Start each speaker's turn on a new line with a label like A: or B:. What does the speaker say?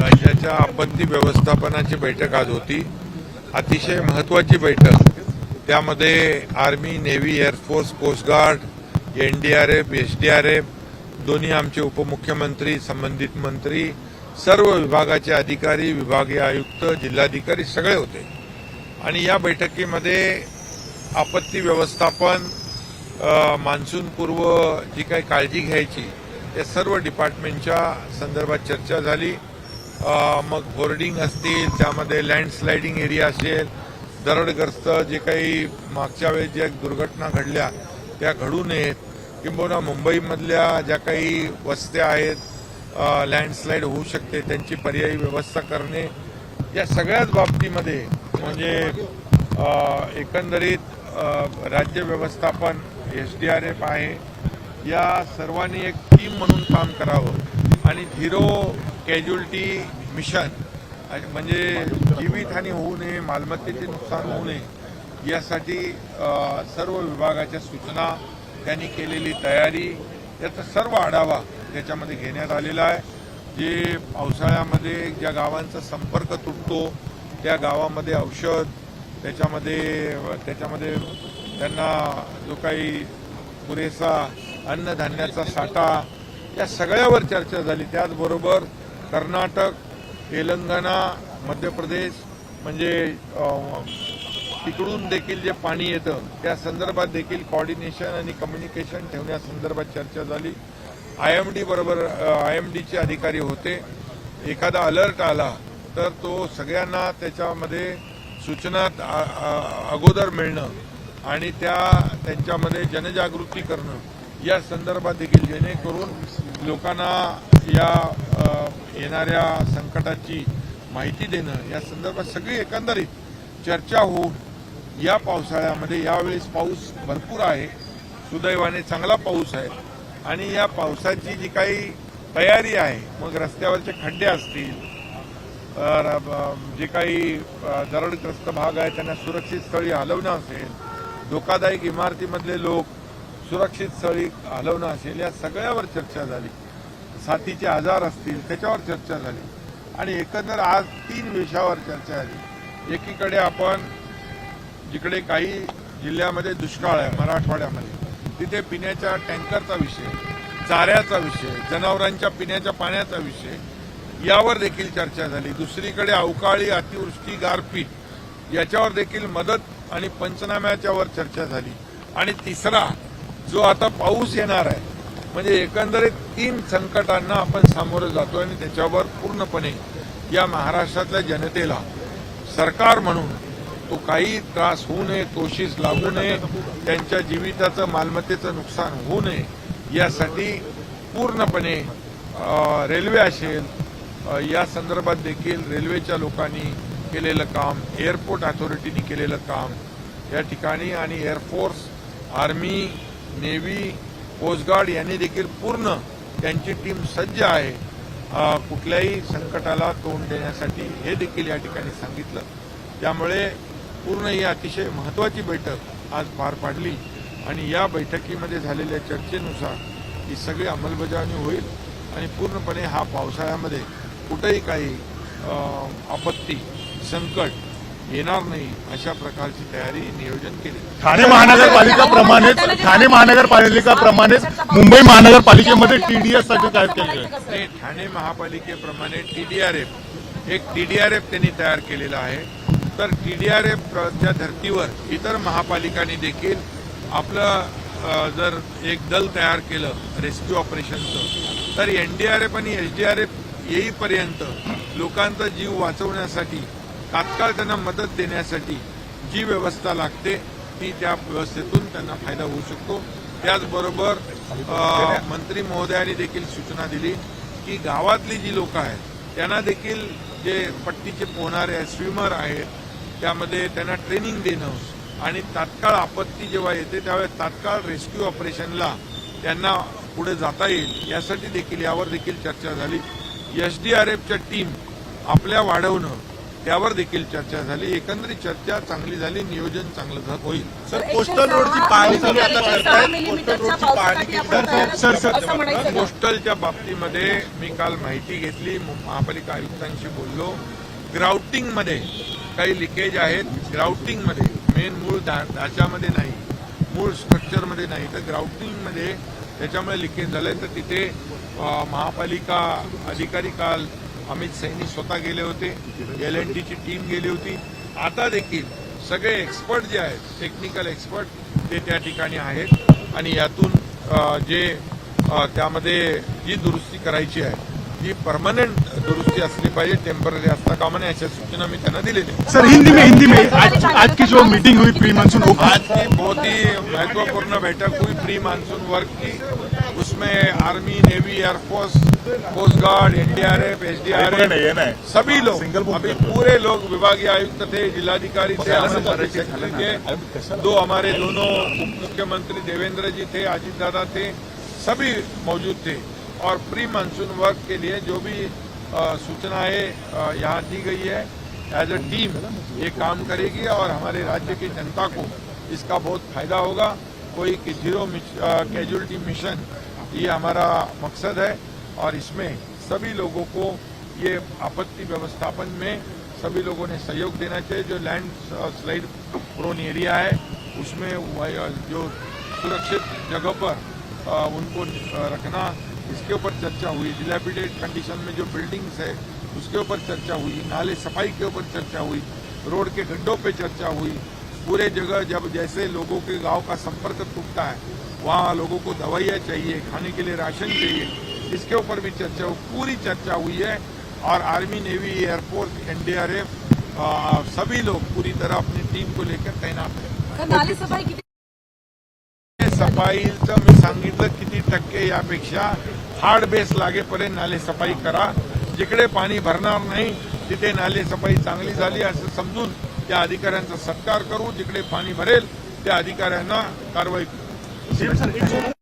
A: राज्याच्या आपत्ती व्यवस्थापनाची बैठक आज होती. अतिशय महत्वाची बैठक. त्यामध्ये army navy air force coastguard NDRF SDRF दोन्ही आमचे उपमुख्यमंत्री संबंधित मंत्री सर्व विभागाचे अधिकारी विभागीय आयुक्त जिल्हाधिकारी सगळे होते. आणि या बैठकीमध्ये आपत्ती व्यवस्थापन मान्सूनपूर्व जी काही काळजी घ्यायची या सर्व डिपार्टमेंटच्या संदर्भात चर्चा झाली. मग बोर्डिंग असतील त्यामध्ये लँडस्लायडिंग एरिया असेल दरडग्रस्त जे काही मागच्या वेळेस ज्या दुर्घटना घडल्या त्या घडू नयेत. किंबहुना मुंबईमधल्या ज्या काही वस्त्या आहेत लँडस्लाईड होऊ शकते त्यांची पर्यायी व्यवस्था करणे या सगळ्याच बाबतीमध्ये म्हणजे एकंदरीत राज्य व्यवस्थापन एस डी आर एफ आहे. या सर्वांनी एक टीम म्हणून काम करावं. आणि झिरो कॅज्युअल्टी मिशन आणि म्हणजे जीवितहानी होऊ नये मालमत्तेचे नुकसान होऊ नये यासाठी सर्व विभागाच्या सूचना त्यांनी केलेली तयारी याचा सर्व आढावा त्याच्यामध्ये घेण्यात आलेला आहे. जे पावसाळ्यामध्ये ज्या गावांचा संपर्क तुटतो त्या गावामध्ये औषध त्याच्यामध्ये त्याच्यामध्ये त्यांना जो काही पुरेसा अन्नधान्याचा साठा या सगळ्यावर चर्चा झाली. त्याचबरोबर कर्नाटक तेलंगणा मध्य प्रदेश म्हणजे तिकडून देखील जे पाणी येतं त्या संदर्भात देखील कॉर्डिनेशन आणि कम्युनिकेशन ठेवण्यासंदर्भात चर्चा झाली. आय एम डी बरोबर आय एम डीचे अधिकारी होते. एखादा अलर्ट आला तर तो सगळ्यांना त्याच्यामध्ये सूचना अगोदर मिळणं आणि त्या त्यांच्यामध्ये जनजागृती करणं या संदर्भात देखील जेणेकरून लोकांना या येणाऱ्या संकटाची माहिती देणं या संदर्भात सगळी एकंदरीत चर्चा होऊन या पावसाळ्यामध्ये यावेळेस पाऊस भरपूर आहे सुदैवाने चांगला पाऊस आहे आणि या पावसाची जी काही तयारी आहे मग रस्त्यावरचे खड्डे असतील जे काही दरडग्रस्त भाग आहे त्यांना सुरक्षित स्थळी हलवणं असेल धोकादायक इमारतीमधले लोक सुरक्षित स्थळी हलवणं असेल या सगळ्यावर चर्चा झाली. साथीचे आजार असतील त्याच्यावर चर्चा झाली. आणि एकंदर आज तीन विषयावर चर्चा झाली. एकीकडे आपण जिकडे काही जिल्ह्यामध्ये दुष्काळ आहे मराठवाड्यामध्ये तिथे पिण्याच्या टँकरचा विषय चाऱ्याचा विषय जनावरांच्या पिण्याच्या पाण्याचा विषय यावर देखील चर्चा झाली. दुसरीकडे अवकाळी अतिवृष्टी गारपीट याच्यावर देखील मदत आणि पंचनाम्याच्यावर चर्चा झाली. आणि तिसरा जो आता पाऊस येणार आहे म्हणजे एकंदरीत तीन संकटांना आपण सामोरं जातो आणि त्याच्यावर पूर्णपणे या महाराष्ट्रातल्या जनतेला सरकार म्हणून तो काही त्रास होऊ नये तोशीस लागू नये त्यांच्या जीविताचं मालमत्तेचं नुकसान होऊ नये यासाठी पूर्णपणे रेल्वे असेल या संदर्भात देखील रेल्वेच्या लोकांनी केलेलं काम एअरपोर्ट अथॉरिटीनी केलेलं काम या ठिकाणी आणि एअरफोर्स आर्मी नेव्ही कोस्टगार्ड यांनी देखील पूर्ण त्यांची टीम सज्ज आहे. कुठल्याही संकटाला तोंड देण्यासाठी हे देखील या ठिकाणी सांगितलं. त्यामुळे पूर्ण ही अतिशय महत्त्वाची बैठक आज पार पाडली आणि या बैठकीमध्ये झालेल्या चर्चेनुसार ही सगळी अंमलबजावणी होईल आणि पूर्णपणे हा पावसाळ्यामध्ये कुठेही काही आपत्ती संकट येणार नाही अशा प्रकारची तयारी नियोजन केली.
B: ठाणे महानगरपालिकाप्रमाणेच ठाणे महानगरपालिकाप्रमाणेच मुंबई महानगरपालिकेमध्ये टीडीएससाठी काय केलं आहे.
A: आणि ठाणे महापालिकेप्रमाणे टीडीआरएफ एक टीडीआरएफ त्यांनी तयार केलेला आहे. तर टीडीआरएफच्या धर्तीवर इतर महापालिकांनी देखील आपलं जर एक दल तयार केलं रेस्क्यू ऑपरेशनचं तर एनडीआरएफ आणि एसडीआरएफ येईपर्यंत लोकांचा जीव वाचवण्यासाठी तात्काळ त्यांना मदत देण्यासाठी जी व्यवस्था लागते ती त्या व्यवस्थेतून त्यांना फायदा होऊ शकतो. त्याचबरोबर मंत्री महोदयांनी देखील सूचना दिली की गावातली जी लोक आहेत त्यांना देखील जे पट्टीचे पोहणारे स्विमर आहेत त्यामध्ये त्यांना ट्रेनिंग देणं आणि तात्काळ आपत्ती जेव्हा येते त्यावेळेस तात्काळ रेस्क्यू ऑपरेशनला त्यांना पुढे जाता येईल यासाठी देखील यावर देखील चर्चा झाली. एफच्या टीम आपल्या वाढवणं त्यावर देखील चर्चा झाली. एकंदरीत चर्चा चांगली झाली नियोजन चांगलं होईल.
C: सर कोस्टल रोडची पाहणी तुम्ही आता कोस्टल रोडची पाहणी केली
B: सर, सर,
D: असं म्हणायचं का?
A: पोस्टलच्या बाबतीमध्ये मी काल माहिती घेतली. महापालिका आयुक्तांशी बोललो. ग्राउटिंगमध्ये काही लिकेज आहेत. ग्राउटिंगमध्ये मेन मूळ ढा- ढाच्यामध्ये नाही. मूळ स्ट्रक्चरमध्ये नाही. तर ग्राउटिंगमध्ये त्याच्यामुळे लिकेज आहे तर तिथे महापालिका अधिकारी काल अमित सैनी स्वतः गेले होते. एल एन टीची टीम गेली होती. आता देखील सगळे एक्सपर्ट जे आहेत टेक्निकल एक्सपर्ट ते त्या ठिकाणी आहेत. आणि यातून जे त्यामध्ये जी दुरुस्ती करायची आहे जी परमनंट दुरुस्ती असली पाहिजे टेम्पररी असता कामा नये अशा सूचना मी त्यांना आहेत.
B: सर हिंदी में हिंदी में आज आज की जो मीटिंग हुई प्री मानसून
A: आज की बहुत ही महत्वपूर्ण बैठक हुई प्री मानसून वर्क की. उसमें army navy air force coast guard NDRF SDRF सभी लोग अभी पूरे लोग विभागीय आयुक्त थे जिलाधिकारी थे थे दो हमारे दोनों उप मुख्यमंत्री देवेंद्र जी थे अजीत दादा थे सभी मौजूद थे. और प्री मानसून वर्क के लिए जो भी सूचनाएँ यहाँ दी गई है एज अ टीम ये काम करेगी और हमारे राज्य की जनता को इसका बहुत फ़ायदा होगा। कोई कि ज़ीरो कैजुअलिटी मिशन ये हमारा मकसद है और इसमें सभी लोगों को ये आपत्ति व्यवस्थापन में सभी लोगों ने सहयोग देना चाहिए। जो लैंड स्लाइड प्रोन एरिया है, उसमें जो सुरक्षित जगह पर उनको रखना इसके ऊपर चर्चा हुई डिलेपिडेट कंडीशन में जो बिल्डिंग्स है, उसके ऊपर चर्चा हुई, नाले सफ़ाई के ऊपर चर्चा हुई, रोड के गड्ढों पे चर्चा हुई। पूरे जगह जब जैसे लोगों के गाँव का संपर्क टूटता है, वहाँ लोगों को दवाइयाँ चाहिए, खाने के लिए राशन चाहिए, इसके ऊपर भी चर्चा हुई, पूरी चर्चा हुई है। और आर्मी नेवी एयरफोर्स एनडीआरएफ सभी लोग पूरी तरह अपनी टीम को लेकर तैनात हैं। सफाईचं मी सांगितलं किती टक्के यापेक्षा हार्ड बेस लागेपर्यंत नाले सफाई करा. जिकडे पाणी भरणार नाही तिथे नाले सफाई चांगली झाली असं समजून त्या अधिकाऱ्यांचा सत्कार करू. जिकडे पाणी भरेल त्या अधिकाऱ्यांना कारवाई करू.